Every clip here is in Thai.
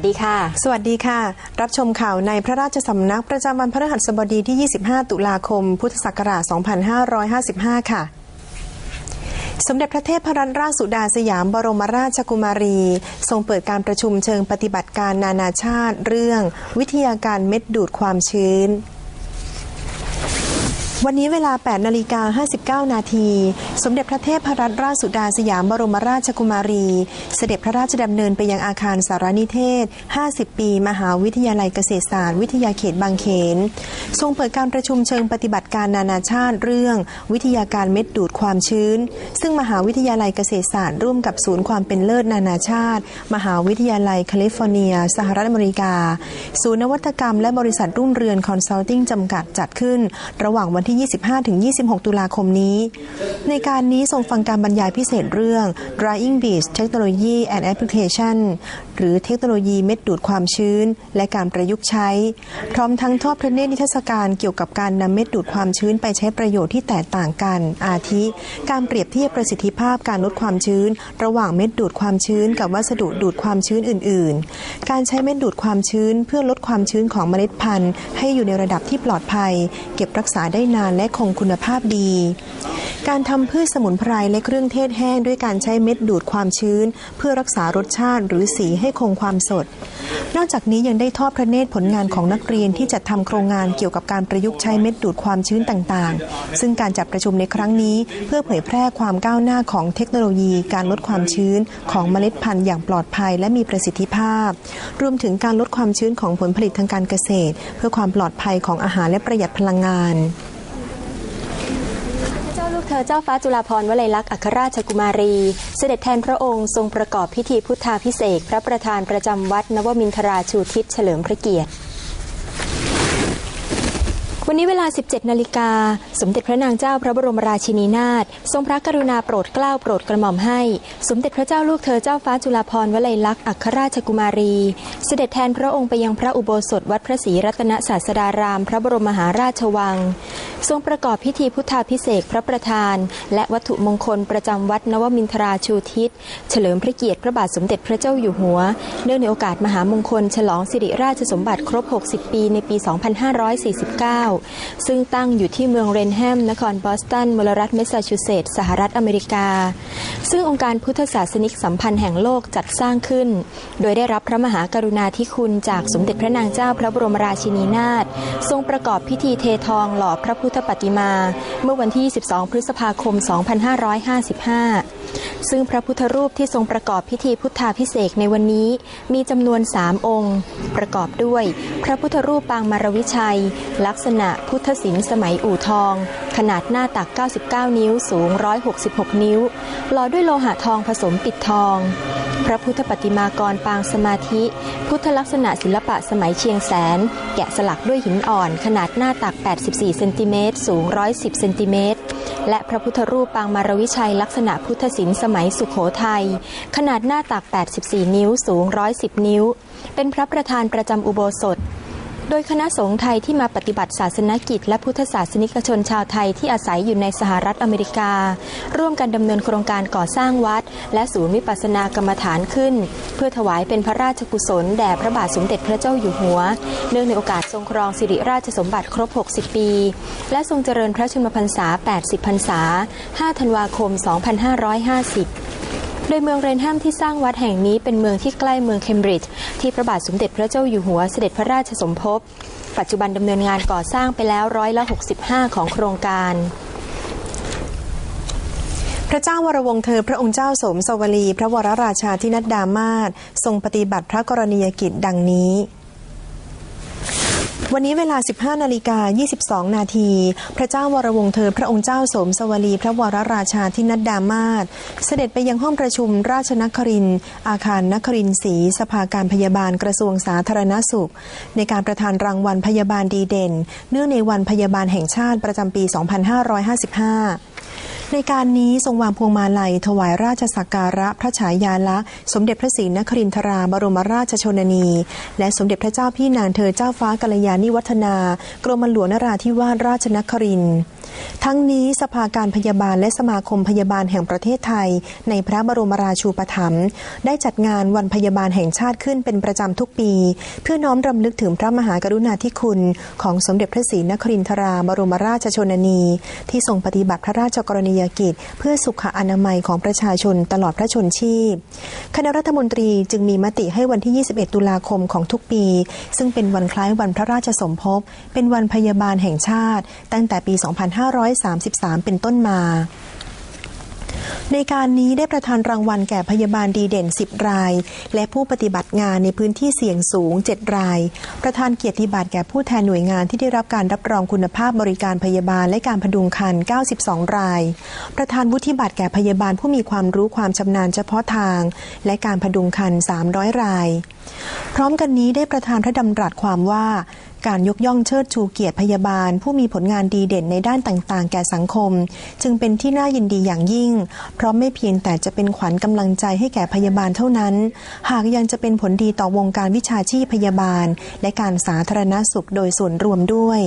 วัสดีค่ะ สวัสดีค่ะ รับชมข่าวในพระราชสำนักประจำวันพฤหัสบดีที่ 25 ตุลาคม พุทธศักราช 2555 ค่ะสมเด็จพระเทพรัตนราชสุดาสยามบรมราชกุมารี ทรงเปิดการประชุมเชิงปฏิบัติการนานาชาติเรื่อง วิทยาการเม็ดดูดความชื้น วันนี้เวลา 8 นาฬิกา 59 นาที สมเด็จพระเทพรัตนราชสุดาสยามบรมราชกุมารี เสด็จพระราชดำเนินไปยังอาคารสารนิเทศ 50 ปี มหาวิทยาลัยเกษตรศาสตร์ วิทยาเขตบางเขน ทรงเปิดการประชุมเชิงปฏิบัติการนานาชาติเรื่อง วิทยาการเม็ดดูดความชื้น ซึ่งมหาวิทยาลัยเกษตรศาสตร์ร่วมกับศูนย์ความเป็นเลิศนานาชาติ มหาวิทยาลัยแคลิฟอร์เนีย สหรัฐอเมริกา ศูนย์นวัตกรรม และบริษัทรุ่งเรืองคอนซัลทิงจำกัดจัดขึ้น ระหว่างวันที่25ถึง26 ตุลาคมนี้ ในการนี้ทรงฟังการบรรยายพิเศษเรื่อง Drying Beach Technology and Application หรือเทคโนโลยีเม็ดดูดความชื้น และการประยุกต์ใช้ พร้อมทั้งทอดพระเนตรนิทรรศการเกี่ยวกับการนำเม็ดดูดความชื้นไปใช้ประโยชน์ที่แตกต่างกัน อาทิ การเปรียบเทียบประสิทธิภาพการลดความชื้น ระหว่างเม็ดดูดความชื้น กับวัสดุดูดความชื้นอื่น ๆ การใช้เม็ดดูดความชื้นเพื่อลดความชื้นของเมล็ดพันธุ์ ให้อยู่ในระดับที่ปลอดภัย เก็บรักษาได้นานและคงคุณภาพดี การทำพืชสมุนไพรและเครื่องเทศแห้งด้วยการใช้เม็ดดูดความชื้น เพื่อรักษารสชาติหรือสีให้คงความสด นอกจากนี้ยังได้ทอดพระเนตรผลงานของนักเรียนที่จัดทำโครงงานเกี่ยวกับการประยุกต์ใช้เม็ดดูดความชื้นต่างๆ ซึ่งการจัดประชุมในครั้งนี้ เพื่อเผยแพร่ความก้าวหน้าของเทคโนโลยีการลดความชื้นของเมล็ดพันธุ์อย่างปลอดภัยและมีประสิทธิภาพ รวมถึงการลดความชื้นของผลผลิตทางการเกษตร เพื่อความปลอดภัยของอาหารและประหยัดพลังงาน เธอเจ้าฟ้าจุฬาภรณ์วลัยลักษณ์อัครราชกุมารี เสด็จแทนพระองค์ทรงประกอบพิธีพุทธาพิเศษพระประธานประจำวัดนวมินทราชูทิศเฉลิมพระเกียรติ วันนี้เวลา 17 นาฬิกา สมเด็จพระนางเจ้าพระบรมราชินีนาถทรงพระกรุณาโปรดเกล้าโปรดกระหม่อมให้ สมเด็จพระเจ้าลูกเธอเจ้าฟ้าจุฬาภรณ์วลัยลักษณ์อัครราชกุมารี เสด็จแทนพระองค์ไปยังพระอุโบสถวัดพระศรีรัตนศาสดาราม พระบรมมหาราชวัง ทรงประกอบพิธีพุทธาพิเศษพระประธาน และวัตถุมงคลประจำวัดนวมินทราชูทิศ เฉลิมพระเกียรติพระบาทสมเด็จพระเจ้าอยู่หัว เนื่องในโอกาสมหามงคล ฉลองสิริราชสมบัติครบ 60 ปีในปี 2549ซึ่งตั้งอยู่ที่เมืองเรนแฮม นครบอสตันมลรัฐเมสซาชูเซตส์สหรัฐอเมริกา ซึ่งองค์การพุทธศาสนิกสัมพันธ์แห่งโลกจัดสร้างขึ้น โดยได้รับพระมหากรุณาธิคุณจากสมเด็จพระนางเจ้าพระบรมราชินีนาถทรงประกอบพิธีเททองหล่อพระพุทธปฏิมา เมื่อวันที่12พฤษภาคม 2555 ซึ่งพระพุทธรูปที่ทรงประกอบพิธีพุทธาพิเศษในวันนี้มีจำนวน3องค์ ประกอบด้วย พระพุทธรูปปางมารวิชัย ลักษณะพุทธศิลป์สมัยอู่ทอง ขนาดหน้าตัก 99 นิ้วสูง 166 นิ้ว หล่อด้วยโลหะทองผสมปิดทอง พระพุทธปฏิมากรปางสมาธิ พุทธลักษณะศิลปะสมัยเชียงแสน แกะสลักด้วยหินอ่อน ขนาดหน้าตัก 84 เซนติเมตรสูง 110 เซนติเมตร และพระพุทธรูปปางมารวิชัยลักษณะพุทธศิลป์สมัยสุขโขทัย ขนาดหน้าตัก 84 นิ้วสูง 110 นิ้ว เป็นพระประธานประจำอุโบสถ โดยคณะสงฆ์ไทยที่มาปฏิบัติศาสนกิจ และพุทธศาสนิกชนชาวไทยที่อาศัยอยู่ในสหรัฐอเมริกา ร่วมกันดำเนินโครงการก่อสร้างวัด และศูนย์วิปัสสนากรรมฐานขึ้น เพื่อถวายเป็นพระราชกุศลแด่พระบาทสมเด็จพระเจ้าอยู่หัว เนื่องในโอกาสทรงครองสิริราชสมบัติครบ 60 ปี และทรงเจริญพระชนมพรรษา 80 พรรษา 5 ธันวาคม 2550 โดยเมืองเรนแฮมที่สร้างวัดแห่งนี้เป็นเมืองที่ใกล้เมืองเคมบริดจ์ที่พระบาทสมเด็จพระเจ้าอยู่หัวเสด็จพระราชสมภพ ปัจจุบันดำเนินงานก่อสร้างไปแล้วร้อยละ 65 ของโครงการพระเจ้าวรวงเธอพระองค์เจ้าสมสวลี พระวรราชาธินัดดามาศทรงปฏิบัติพระกรณียกิจดังนี้ วันนี้เวลา 15 นาฬิกา 22 นาที พระเจ้าวรวงศ์เธอ พระองค์เจ้าสมสวลี พระวรราชาธินัดดามาศเสด็จไปยังห้องประชุมราชนคริน อาคารนครินศรีสภาการพยาบาลกระทรวงสาธารณสุข ในการประทานรางวัลพยาบาลดีเด่น เนื่องในวันพยาบาลแห่งชาติประจำปี 2555 ในการนี้ทรงวางพวงมาลัย ถวายราชสักการะพระฉายาลักษณ์สมเด็จพระศรีนครินทราบรมราชชนนี และสมเด็จพระเจ้าพี่นางเธอเจ้าฟ้ากัลยาณิวัฒนา กรมหลวงนราธิวาสราชนครินทร์ ทั้งนี้สภาการพยาบาลและสมาคมพยาบาลแห่งประเทศไทย ในพระบรมราชูปถัมภ์ได้จัดงานวันพยาบาลแห่งชาติขึ้นเป็นประจำทุกปี เพื่อน้อมรำลึกถึงพระมหากรุณาธิคุณ ของสมเด็จพระศรีนครินทราบรมราชชนนี ที่ทรงปฏิบัติพระราชกรณียกิจ เพื่อสุขอนามัยของประชาชนตลอดพระชนชีพ คณะรัฐมนตรีจึงมีมติให้วันที่ 21 ตุลาคมของทุกปี ซึ่งเป็นวันคล้ายวันพระราชสมภพเป็นวันพยาบาลแห่งชาติ ตั้งแต่ปี2533 เป็นต้นมาในการนี้ได้ประทานรางวัลแก่พยาบาลดีเด่น 10 ราย และผู้ปฏิบัติงานในพื้นที่เสี่ยงสูง 7 ราย ประธานเกียรติบัตรแก่ผู้แทนหน่วยงานที่ได้รับการรับรองคุณภาพบริการพยาบาลและการพดุงครรภ์92 ราย ประธานวุฒิบัตรแก่พยาบาลผู้มีความรู้ความชำนาญเฉพาะทาง และการพดุงครรภ์300 รายพร้อมกันนี้ได้ประทานพระดำรัสความว่า การยกย่องเชิดชูเกียรติพยาบาล ผู้มีผลงานดีเด่นในด้านต่างๆ แก่สังคม จึงเป็นที่น่ายินดีอย่างยิ่ง เพราะไม่เพียงแต่จะเป็นขวัญกำลังใจให้แก่พยาบาลเท่านั้น หากยังจะเป็นผลดีต่อวงการวิชาชีพพยาบาล และการสาธารณสุขโดยส่วนรวมด้วย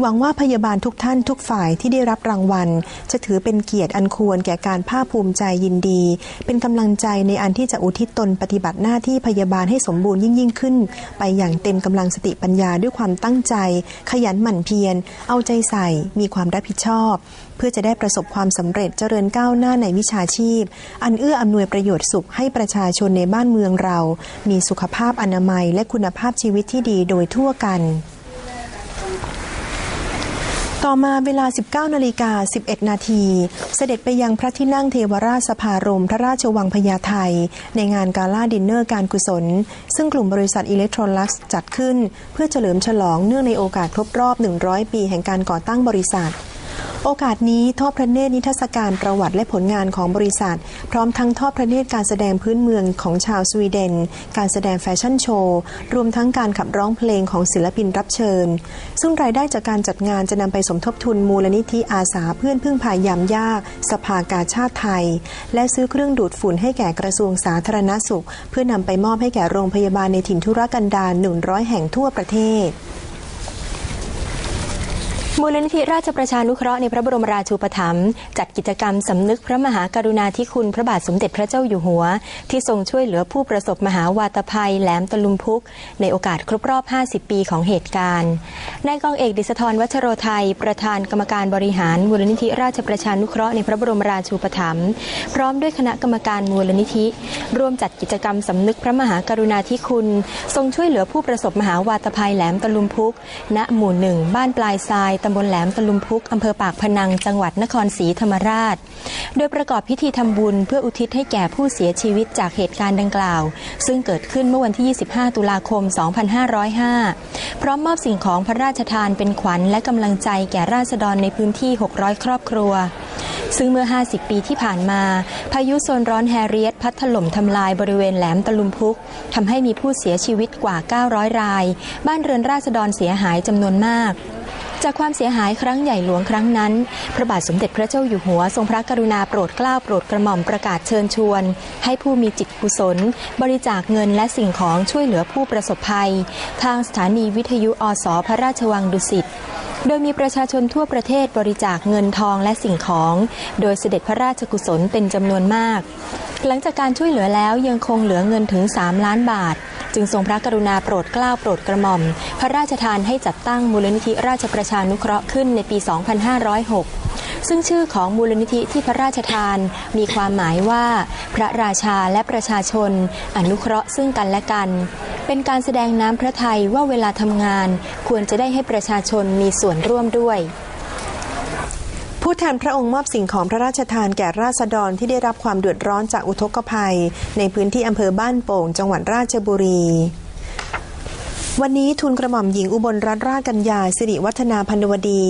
หวังว่าพยาบาลทุกท่านทุกฝ่ายที่ได้รับรางวัล จะถือเป็นเกียรติอันควรแก่การภาคภูมิใจยินดี เป็นกำลังใจในอันที่จะอุทิศตนปฏิบัติหน้าที่พยาบาลให้สมบูรณ์ยิ่งยิ่งขึ้น ไปอย่างเต็มกำลังสติปัญญาด้วยความตั้งใจ ขยันหมั่นเพียร เอาใจใส่ มีความรับผิดชอบ เพื่อจะได้ประสบความสำเร็จเจริญก้าวหน้าในวิชาชีพ อันเอื้ออำนวยประโยชน์สุขให้ประชาชนในบ้านเมืองเรา มีสุขภาพอนามัยและคุณภาพชีวิตที่ดีโดยทั่วกัน ต่อมาเวลา 19นาฬิกา11 นาที เสด็จไปยังพระที่นั่งเทวราชสภารมพระราชวังพญาไทในงานกาล่าดินเนอร์การกุศล ซึ่งกลุ่มบริษัทอิเล็กทรอนิกส์จัดขึ้น เพื่อเฉลิมฉลองเนื่องในโอกาสครบรอบ 100 ปีแห่งการก่อตั้งบริษัท โอกาสนี้ทอดพระเนตรนิทรรศการประวัติและผลงานของบริษัท พร้อมทั้งทอดพระเนตรการแสดงพื้นเมืองของชาวสวีเดน การแสดงแฟชั่นโชว์ รวมทั้งการขับร้องเพลงของศิลปินรับเชิญ ซึ่งรายได้จากการจัดงานจะนำไปสมทบทุนมูลนิธิอาสาเพื่อนพึ่งพายามยาก สภากาชาติไทย และซื้อเครื่องดูดฝุ่นให้แก่กระทรวงสาธารณสุข เพื่อนำไปมอบให้แก่โรงพยาบาลในถิ่นทุรกันดาร100 แห่งทั่วประเทศ มูลนิธิราชประชานุเคราะห์ในพระบรมราชูปถัมภ์จัดกิจกรรมสำนึกพระมหากรุณาธิคุณพระบาทสมเด็จพระเจ้าอยู่หัว ที่ทรงช่วยเหลือผู้ประสบมหาวาตภัยแหลมตะลุมพุก ในโอกาสครบรอบ 50 ปีของเหตุการณ์นายกองเอกดิษฐรวัชโรไทย ประธานกรรมการบริหารมูลนิธิราชประชานุเคราะห์ในพระบรมราชูปถัมภ์พร้อมด้วยคณะกรรมการมูลนิธิ ร่วมจัดกิจกรรมสำนึกพระมหากรุณาธิคุณ ทรงช่วยเหลือผู้ประสบมหาวาตภัยแหลมตะลุมพุก ณหมู่หนึ่งบ้านปลายทรายตำบลแหลมตะลุมพุกอำเภอปากพนัง จังหวัดนครศรีธรรมราช โดยประกอบพิธีทำบุญเพื่ออุทิศให้แก่ผู้เสียชีวิตจากเหตุการณ์ดังกล่าว ซึ่งเกิดขึ้นเมื่อวันที่ 25 ตุลาคม 2505 พร้อมมอบสิ่งของพระราชทานเป็นขวัญและกำลังใจแก่ราษฎรในพื้นที่ 600 ครอบครัว ซึ่งเมื่อ 50 ปีที่ผ่านมา พายุโซนร้อนแฮเรียตพัดถล่มทำลายบริเวณแหลมตะลุมพุกทำให้มีผู้เสียชีวิตกว่า 900 ราย บ้านเรือนราษฎรเสียหายจำนวนมาก จากความเสียหายครั้งใหญ่หลวงครั้งนั้น พระบาทสมเด็จพระเจ้าอยู่หัวทรงพระกรุณาโปรดเกล้าโปรดกระหม่อมประกาศเชิญชวน ให้ผู้มีจิตกุศล บริจาคเงินและสิ่งของช่วยเหลือผู้ประสบภัย ทางสถานีวิทยุอสพระราชวังดุสิตโดยมีประชาชนทั่วประเทศบริจาคเงินทองและสิ่งของ โดยเสด็จพระราชกุศลเป็นจำนวนมาก หลังจากการช่วยเหลือแล้วยังคงเหลือเงินถึง 3 ล้านบาท จึงทรงพระกรุณาโปรดเกล้าโปรดกระหม่อม พระราชทานให้จัดตั้งมูลนิธิราชประชานุเคราะห์ขึ้นในปี 2506 ซึ่งชื่อของมูลนิธิที่พระราชทานมีความหมายว่า พระราชาและประชาชน อนุเคราะห์ซึ่งกันและกัน เป็นการแสดงน้ำพระทัยว่าเวลาทำงาน ควรจะได้ให้ประชาชนมีส่วนร่วมด้วย ผู้แทนพระองค์มอบสิ่งของพระราชทานแก่ราษฎรที่ได้รับความเดือดร้อนจากอุทกภัย ในพื้นที่อำเภอบ้านโป่ง จังหวัดราชบุรี วันนี้ทุนกระหม่อมหญิงอุบลรัตนราชกัญญาสิริวัฒนาพันวดี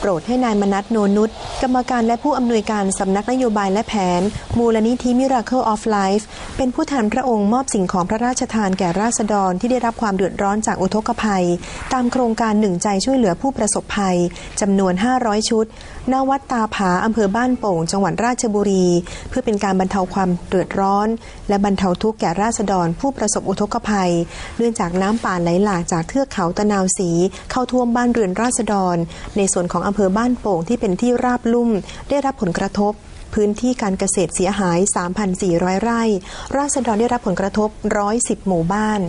โปรดให้นายมนัทโนนุชกรรมการและผู้อำนวยการสำนักนโยบายและแผน มูลนิธิ Miracle of Life เป็นผู้แทนพระองค์มอบสิ่งของพระราชทานแก่ราษฎรที่ได้รับความเดือดร้อนจากอุทกภัย ตามโครงการหนึ่งใจช่วยเหลือผู้ประสบภัยจำนวน 500 ชุดณวัดตาผาอำเภอบ้านโป่ง จังหวัดราชบุรี เพื่อเป็นการบรรเทาความเดือดร้อน และบรรเทาทุกข์แก่ราษฎรผู้ประสบอุทกภัยเนื่องจากน้ำป่าไหลหลากจากเทือกเขาตะนาวสี เข้าท่วมบ้านเรือนราษฎร ในส่วนของอำเภอบ้านโป่งที่เป็นที่ราบลุ่ม ได้รับผลกระทบพื้นที่การเกษตรเสียหาย 3,400 ไร่ ราษฎรได้รับผลกระทบ 110 หมู่บ้าน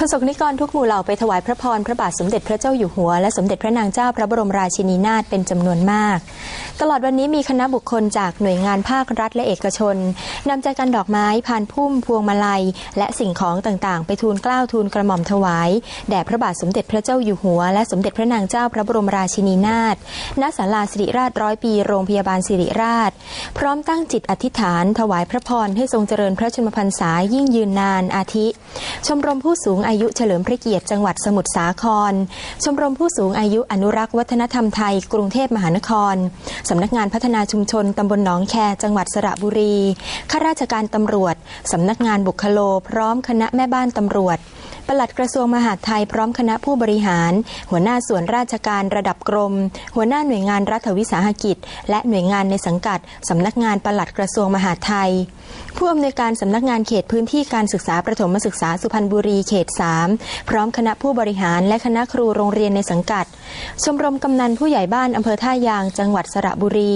ประสบนิกรทุกหมู่เหล่าไปถวายพระพรพระบาทสมเด็จพระเจ้าอยู่หัว และสมเด็จพระนางเจ้าพระบรมราชินีนาถเป็นจำนวนมาก ตลอดวันนี้มีคณะบุคคลจากหน่วยงานภาครัฐและเอกชนนำใจกันดอกไม้พานพุ่มพวงมาลัย และสิ่งของต่างๆ ไปทูลเกล้าทูลกระหม่อมถวายแด่พระบาทสมเด็จพระเจ้าอยู่หัว และสมเด็จพระนางเจ้าพระบรมราชินีนาถณศาลาสิริราชร้อยปีโรงพยาบาลสิริราช พร้อมตั้งจิตอธิษฐาน ถวายพระพรให้ทรงเจริญพระชนมพรรษายิ่งยืนนานอาทิ ชมรมผู้สูงอายุเฉลิมพระเกียรติจังหวัดสมุทรสาคร ชมรมผู้สูงอายุอนุรักษ์วัฒนธรรมไทย กรุงเทพมหานคร สำนักงานพัฒนาชุมชนตำบลหนองแค จังหวัดสระบุรี ข้าราชการตำรวจ สำนักงานบุคโล พร้อมคณะแม่บ้านตำรวจ ปลัดกระทรวงมหาดไทยพร้อมคณะผู้บริหาร หัวหน้าส่วนราชการระดับกรม หัวหน้าหน่วยงานรัฐวิสาหกิจ และหน่วยงานในสังกัดสำนักงานปลัดกระทรวงมหาดไทย ผู้อำนวยการสำนักงานเขตพื้นที่การศึกษาประถมศึกษาสุพรรณบุรีเขต 3 พร้อมคณะผู้บริหารและคณะครูโรงเรียนในสังกัด ชมรมกำนันผู้ใหญ่บ้านอำเภอท่ายาง จังหวัดสระบุรี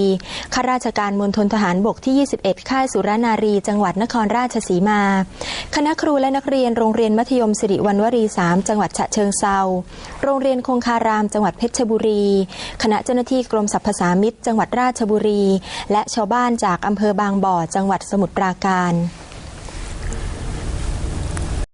ข้าราชการมณฑลทหารบกที่ 21 ค่ายสุรนารี จังหวัดนครราชสีมา คณะครูและนักเรียนโรงเรียนมัธยมสิริวันวรีสามจังหวัดฉะเชิงเซาโรงเรียนคงคาราม จังหวัดเพชรบุรี คณะเจ้าหน้าที่กรมสรรพสามิตจังหวัดราชบุรี และชาวบ้านจากอำเภอบางบ่อ จังหวัดสมุทรปราการ